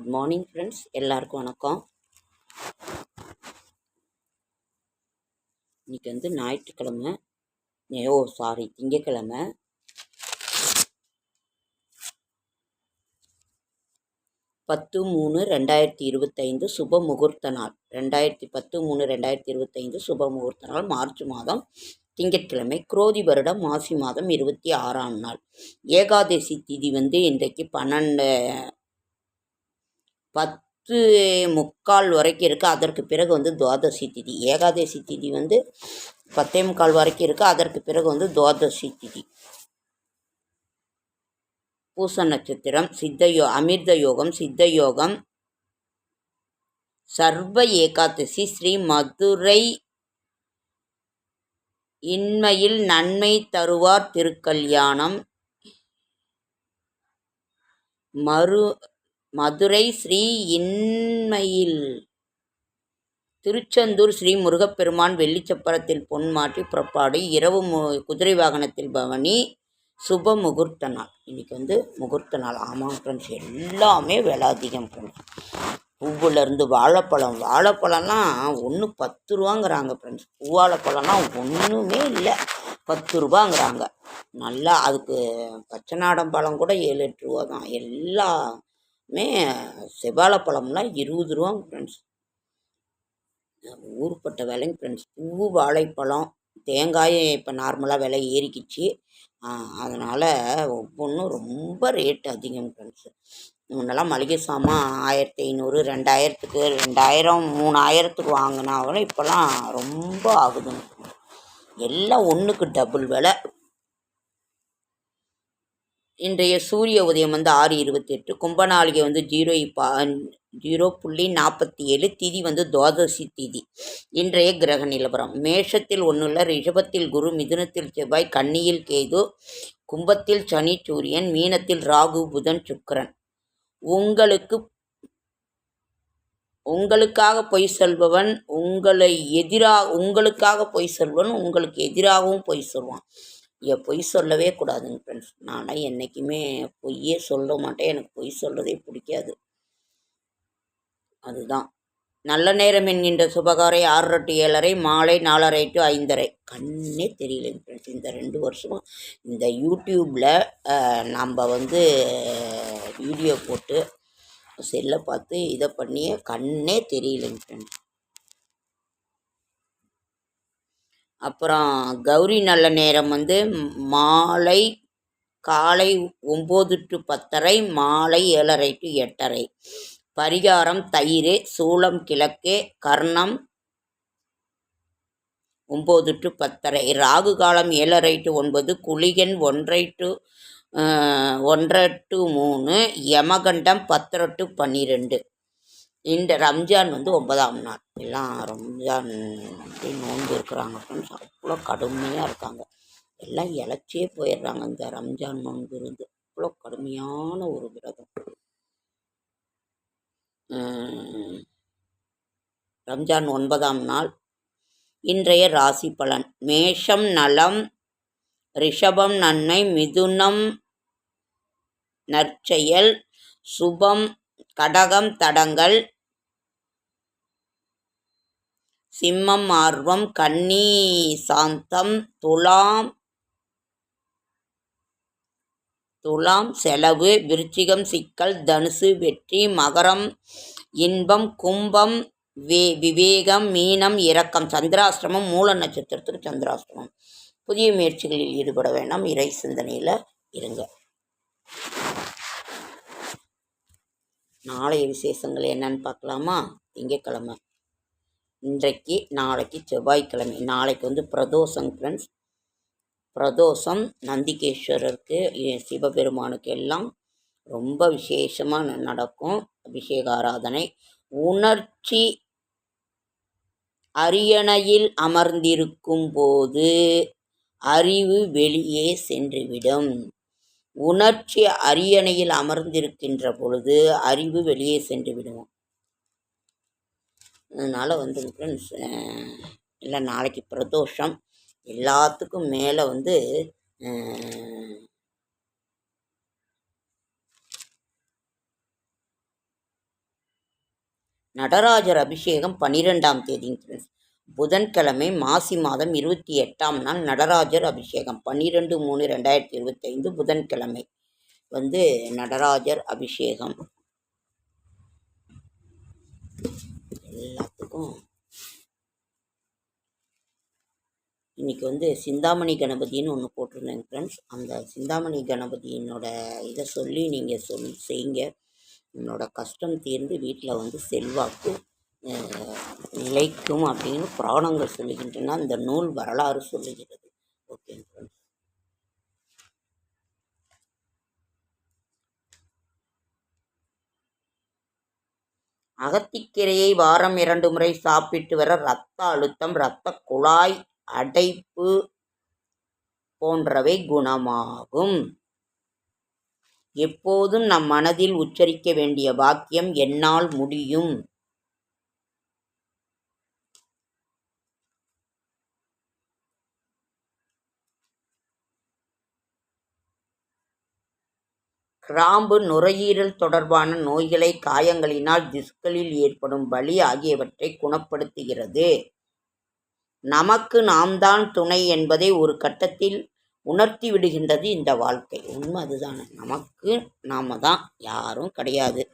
Good morning friends எல்லாருக்கும் வணக்கம். இன்னைக்கு வந்து ஞாயிற்றுக்கிழமை. ஓ சாரி திங்கக்கிழமை. பத்து மூணு ரெண்டாயிரத்தி இருபத்தைந்து சுப முகூர்த்த நாள். ரெண்டாயிரத்தி பத்து மூணு ரெண்டாயிரத்தி இருபத்தைந்து சுப முகூர்த்த நாள் மார்ச் மாதம் திங்கட்கிழமை குரோதி வருடம் மாசி மாதம் இருபத்தி ஆறாம் நாள். ஏகாதசி திதி வந்து இன்றைக்கு பன்னெண்டு பத்து முக்கால் வரைக்கும் இருக்குது அதற்கு பிறகு வந்து துவாதசி திதி. ஏகாதசி திதி வந்து பத்தே முக்கால் வரைக்கும் இருக்குது அதற்கு பிறகு வந்து துவாதசி திதி. பூச நட்சத்திரம் சித்த யோ அமிர்த யோகம் சித்த யோகம். சர்வ ஏகாதசி ஸ்ரீ மதுரை இன்மையில் நன்மை தருவார் திருக்கல்யாணம். மறு மதுரை ஸ்ரீ இன்மையில். திருச்செந்தூர் ஸ்ரீ முருகப்பெருமான் வெள்ளிச்சப்பரத்தில் பொன் மாற்றி புறப்பாடு இரவு மு குதிரை வாகனத்தில் பவனி சுப முகூர்த்த நாள். இன்றைக்கி வந்து முகூர்த்த நாள். ஆமாம் ஃப்ரெண்ட்ஸ் எல்லாமே விலை அதிகம் ஃப்ரெண்ட்ஸ் பூவுலேருந்து வாழைப்பழம் வாழைப்பழம்லாம் ஒன்று பத்து ரூபாங்கிறாங்க ஃப்ரெண்ட்ஸ் பூவாழைப்பழம்லாம் ஒன்றுமே இல்லை. பத்து ரூபாங்கிறாங்க. நல்லா அதுக்கு பச்சை நாடன் பழம் கூட ஏழு எட்டு ரூபா தான் எல்லாமே செவ்வாழைப்பழம்லாம் இருபது ரூபாங்க ஃப்ரெண்ட்ஸ் ஊருப்பட்ட விலைங்க ஃப்ரெண்ட்ஸ் பூ வாழைப்பழம் தேங்காயும் இப்போ நார்மலாக விலை ஏறிக்கிச்சு. அதனால் ஒவ்வொன்றும் ரொம்ப ரேட் அதிகம் ஃப்ரெண்ட்ஸு முன்னெல்லாம் மளிகை சாமான் ஆயிரத்தி ஐநூறு ரெண்டாயிரத்துக்கு ரெண்டாயிரம் மூணாயிரத்துக்கு வாங்கினாலும் இப்போல்லாம் ரொம்ப ஆகுதுங்க எல்லாம் ஒன்றுக்கு டபுள் விலை. இன்றைய சூரிய உதயம் வந்து ஆறு இருபத்தி எட்டு கும்பநாளிகை வந்து ஜீரோ பா ஜீரோ புள்ளி நாற்பத்தி ஏழு திதி வந்து துவாதசி திதி. இன்றைய கிரக நிலவரம். மேஷத்தில் ஒன்றுள்ள ரிஷபத்தில் குரு மிதுனத்தில் செவ்வாய் கன்னியில் கேது கும்பத்தில் சனி சூரியன் மீனத்தில் ராகு புதன் சுக்கரன். உங்களுக்கு உங்களுக்காக பொய் சொல்பவன் உங்களை எதிராக உங்களுக்காக பொய் சொல்வன் உங்களுக்கு எதிராகவும் பொய் சொல்வான். ஏ பொய் சொல்லவே கூடாதுங்க ஃப்ரெண்ட்ஸ் நான்லாம் என்றைக்குமே பொய்யே சொல்ல மாட்டேன். எனக்கு பொய் சொல்கிறதே பிடிக்காது. அதுதான். நல்ல நேரம் என்கின்ற சுபகாரை ஆறரை டு ஏழரை மாலை நாலரை டு ஐந்தரை. கண்ணே தெரியலைங்க ஃப்ரெண்ட்ஸ் இந்த ரெண்டு வருஷமாக இந்த யூடியூப்பில் நம்ம வந்து வீடியோ போட்டு செல்லை பார்த்து இதை பண்ணியே கண்ணே தெரியலைங்க ஃப்ரெண்ட்ஸ் அப்புறம் கௌரி நல்ல நேரம் வந்து மாலை காலை ஒம்பது டு பத்தரை மாலை ஏழரை டு எட்டரை. பரிகாரம் தயிர் சூளம் கிழக்கு கர்ணம் ஒம்பது டு பத்தரை. ராகு காலம் ஏழரை டு ஒன்பது குளிகன் ஒன்றை டு ஒன்றரை டு மூணு யமகண்டம் பத்தரை டு பன்னிரெண்டு. இந்த ரம்ஜான் வந்து ஒன்பதாம் நாள். எல்லாம் ரம்ஜான் அப்படி நோன்பு இருக்கிறாங்க ஃப்ரெண்ட்ஸ் அவ்வளோ கடுமையாக இருக்காங்க. எல்லாம் இழைச்சே போயிடுறாங்க இந்த ரம்ஜான் நோன்பு இருந்து. அவ்வளோ கடுமையான ஒரு விரதம். ரம்ஜான் ஒன்பதாம் நாள். இன்றைய ராசி பலன். மேஷம் நலம் ரிஷபம் நன்மை மிதுனம் நற்செயல் சுபம் கடகம் தடங்கள் சிம்மம் ஆர்வம் கன்னி சாந்தம் துலாம் துலாம் செலவு விருச்சிகம் சிக்கல் தனுசு வெற்றி மகரம் இன்பம் கும்பம் வே விவேகம் மீனம் இரக்கம் சந்திராஷ்டிரமம் மூல நட்சத்திரத்துக்கு சந்திராஷ்டிரமம் புதிய முயற்சிகளில் ஈடுபட வேண்டாம். இறை சிந்தனையில் இருங்க. நாளைய விசேஷங்கள் என்னன்னு பார்க்கலாமா? திங்கக்கிழமை இன்றைக்கு நாளைக்கு செவ்வாய்க்கிழமை. நாளைக்கு வந்து பிரதோஷம் ஃப்ரெண்ட்ஸ் பிரதோஷம் நந்திகேஸ்வரருக்கு சிவபெருமானுக்கு எல்லாம் ரொம்ப விசேஷமாக நடக்கும் அபிஷேக ஆராதனை. உணர்ச்சி அரியணையில் அமர்ந்திருக்கும் போது அறிவு வெளியே சென்றுவிடும். உணர்ச்சி அரியணையில் அமர்ந்திருக்கின்ற பொழுது அறிவு வெளியே சென்று விடுவோம். அதனால் வந்து ஃப்ரெண்ட்ஸ் இல்லை நாளைக்கு பிரதோஷம். எல்லாத்துக்கும் மேலே வந்து நடராஜர் அபிஷேகம் பன்னிரெண்டாம் தேதிங்க ஃப்ரெண்ட்ஸ் புதன்கிழமை மாசி மாதம் இருபத்தி எட்டாம் நாள் நடராஜர் அபிஷேகம். பன்னிரெண்டு மூணு ரெண்டாயிரத்தி இருபத்தைந்து புதன்கிழமை வந்து நடராஜர் அபிஷேகம். எல்லாத்துக்கும் இன்றைக்கி வந்து சிந்தாமணி கணபதின்னு ஒன்று போட்டிருந்தேங்க ஃப்ரெண்ட்ஸ் அந்த சிந்தாமணி கணபதியினோட இதை சொல்லி நீங்கள் சொல் செய்யுங்க. உன்னோட கஷ்டம் தீர்ந்து வீட்டில் வந்து செல்வாக்கு. நிலைக்கும் அப்படின்னு புராணங்கள் சொல்லுகின்றன. அந்த நூல் வரலாறு சொல்லுகிறது. ஓகே. ஃப்ரெண்ட்ஸ் அகத்திக்கீரையை வாரம் இரண்டு முறை சாப்பிட்டு வர இரத்த அழுத்தம் இரத்த குழாய் அடைப்பு போன்றவை குணமாகும். எப்போதும் நம் மனதில் உச்சரிக்க வேண்டிய வாக்கியம் என்னால் முடியும். கிராம்பு நுரையீரல் தொடர்பான நோய்களை காயங்களினால் திசுக்களில் ஏற்படும் வலி ஆகியவற்றை குணப்படுத்துகிறது. நமக்கு நாம் தான் துணை என்பதை ஒரு கட்டத்தில் உணர்த்தி விடுகின்றது இந்த வாழ்க்கை. உண்மை அதுதானே. நமக்கு நாம தான் யாரும் கிடையாது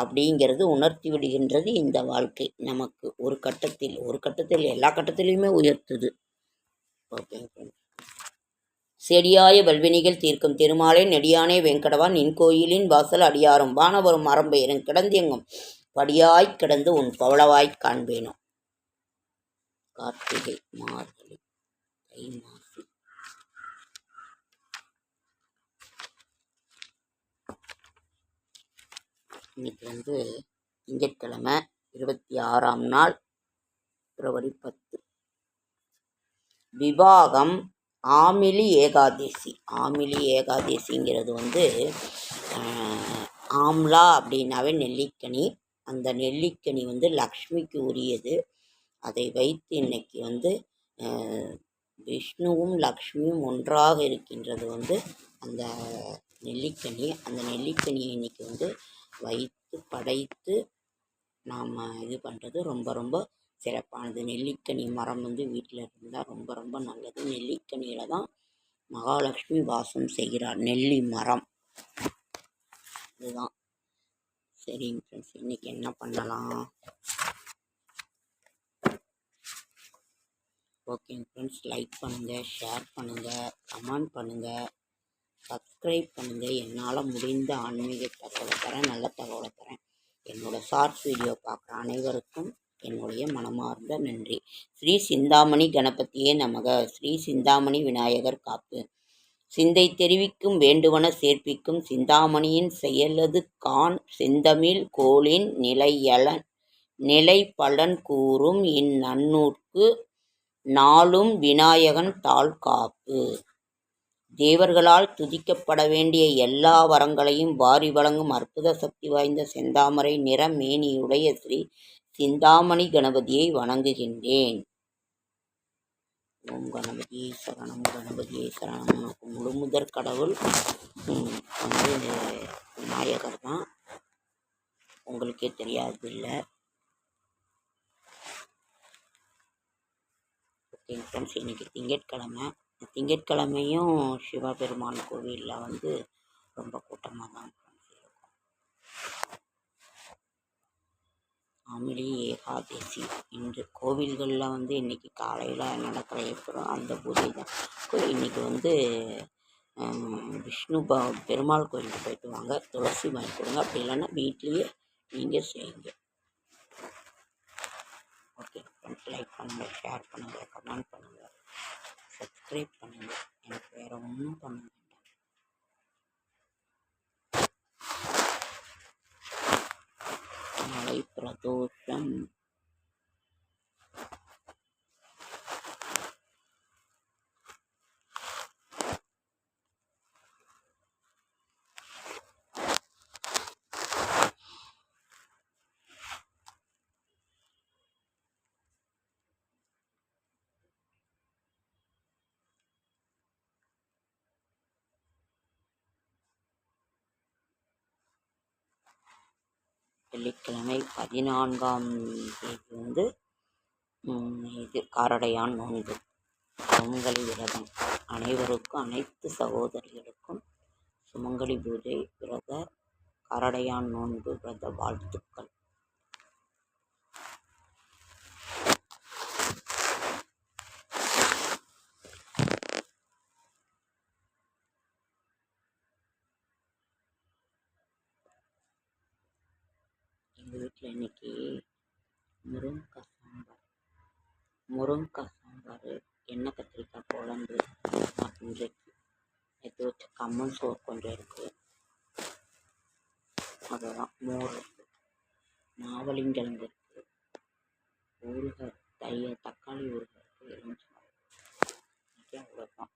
அப்படிங்கிறது உணர்த்தி விடுகின்றது இந்த வாழ்க்கை. நமக்கு ஒரு கட்டத்தில் ஒரு கட்டத்தில் எல்லா கட்டத்திலையுமே உயர்த்துது. ஓகேங்க செடியாய வல்வினிகள் தீர்க்கும் திருமாலை நெடியானே வெங்கடவா நின் கோயிலின் வாசல் அடியாரும் வானவரும் மரம்பெயரும் கிடந்தெங்கும் படியாய்க் கிடந்து உன் பவளவாய்க் காண்பேனோ? கார்த்திகை மார்கழி தை மாசி. இன்னைக்கு வந்து திங்கட்கிழமை இருபத்தி ஆறாம் நாள் பிப்ரவரி பத்து. விவாகம் ஆமிலி ஏகாதேசி. ஆமிலி ஏகாதேசிங்கிறது வந்து ஆம்லா அப்படின்னாவே நெல்லிக்கனி. அந்த நெல்லிக்கனி வந்து லக்ஷ்மிக்கு உரியது. அதை வைத்து இன்னைக்கு வந்து விஷ்ணுவும் லக்ஷ்மியும் ஒன்றாக இருக்கின்றது வந்து அந்த நெல்லிக்கனி. அந்த நெல்லிக்கனியை இன்னைக்கு வந்து வைத்து படைத்து நாம் இது பண்ணுறது ரொம்ப ரொம்ப சிறப்பானது. நெல்லிக்கனி மரம் வந்து வீட்டில் இருந்தால் ரொம்ப ரொம்ப நல்லது. நெல்லிக்கனியில் தான் மகாலட்சுமி வாசம் செய்கிறார். நெல்லி மரம். இதுதான் சரிங்க ஃப்ரெண்ட்ஸ் இன்றைக்கி என்ன பண்ணலாம்? ஓகேங்க ஃப்ரெண்ட்ஸ் லைக் பண்ணுங்கள் ஷேர் பண்ணுங்கள் கமெண்ட் பண்ணுங்கள் சப்ஸ்கிரைப் பண்ணுங்கள் என்னால் முடிந்த ஆன்மீக தகவலை தரேன் நல்ல தகவலை தரேன். என்னோடய ஷார்ட்ஸ் வீடியோ பார்க்குற அனைவருக்கும் என்னுடைய மனமார்ந்த நன்றி. ஸ்ரீ சிந்தாமணி கணபதியே நமக. ஸ்ரீ சிந்தாமணி விநாயகர் காப்பு. சிந்தை தெரிவிக்கும் வேண்டுவன சேர்ப்பிக்கும் சிந்தாமணியின் செயலது கான் செந்தமிழ் கோளின் நிலையலன் நிலை பலன் கூறும் இந்நன்னூர்க்கு நாளும் விநாயகன் தாள் காப்பு. தேவர்களால் துதிக்கப்பட வேண்டிய எல்லா வரங்களையும் வாரி வழங்கும் அற்புத சக்தி வாய்ந்த செந்தாமரை நிற மேனியுடைய ஸ்ரீ சிந்தாமணி கணபதியை வணங்குகின்றேன். ஓம் கணபதியே சரணம் கணபதியே சரணம். உனக்கு முழுமுதற் கடவுள் வந்து விநாயகர் தான். உங்களுக்கே தெரியாது இல்லை ஓகே ஃப்ரெண்ட்ஸ் இன்றைக்கி திங்கட்கிழமை திங்கட்கிழமையும் சிவபெருமான் கோவிலில் வந்து ரொம்ப கூட்டமாக தான் இருக்கும். ஆமிலி ஏகாதசி இன்று கோவில்களில் வந்து இன்றைக்கி காலையில் நடக்கிற எப்படி அந்த பூஜை தான் இன்றைக்கி வந்து விஷ்ணு ப பெருமாள் கோயிலுக்கு போயிட்டு வாங்க. துளசி வாங்கி கொடுங்க. அப்படி இல்லைன்னா வீட்லேயே நீங்கள் செய்யுங்க. ஓகே. ஃப்ரெண்ட்ஸ் லைக் பண்ணுங்கள் ஷேர் பண்ணுங்கள் கமெண்ட் பண்ணுங்கள் சப்ஸ்கிரைப் பண்ணுங்கள் எனக்கு வேறு ஒன்றும் பண்ணுங்கள் வெள்ளிக்கிழமை பதினான்காம் தேதி வந்து இது காரடையான் நோன்பு. சுமங்கலி விரதம். அனைவருக்கும் அனைத்து சகோதரிகளுக்கும் சுமங்கலி பூஜை விரத காரடையான் நோன்பு விரத வாழ்த்துக்கள் எங்கள் வீட்டில் இன்னைக்கு முருங்கைக்காய் சாம்பார். முருங்கக்காய் சாம்பார் எண்ணெய் கத்திரிக்காய் குழம்பு இன்றைக்கு எடுத்து வச்ச கம்மன் சோறு கொஞ்சம் இருக்குது அதுதான் மோர் இருக்குது மாவளிங்கிழங்கு இருக்குது ஊறுகாய் தைய தக்காளி ஊறுகாய் இருக்குது எலுமிச்சை அவ்வளோதான்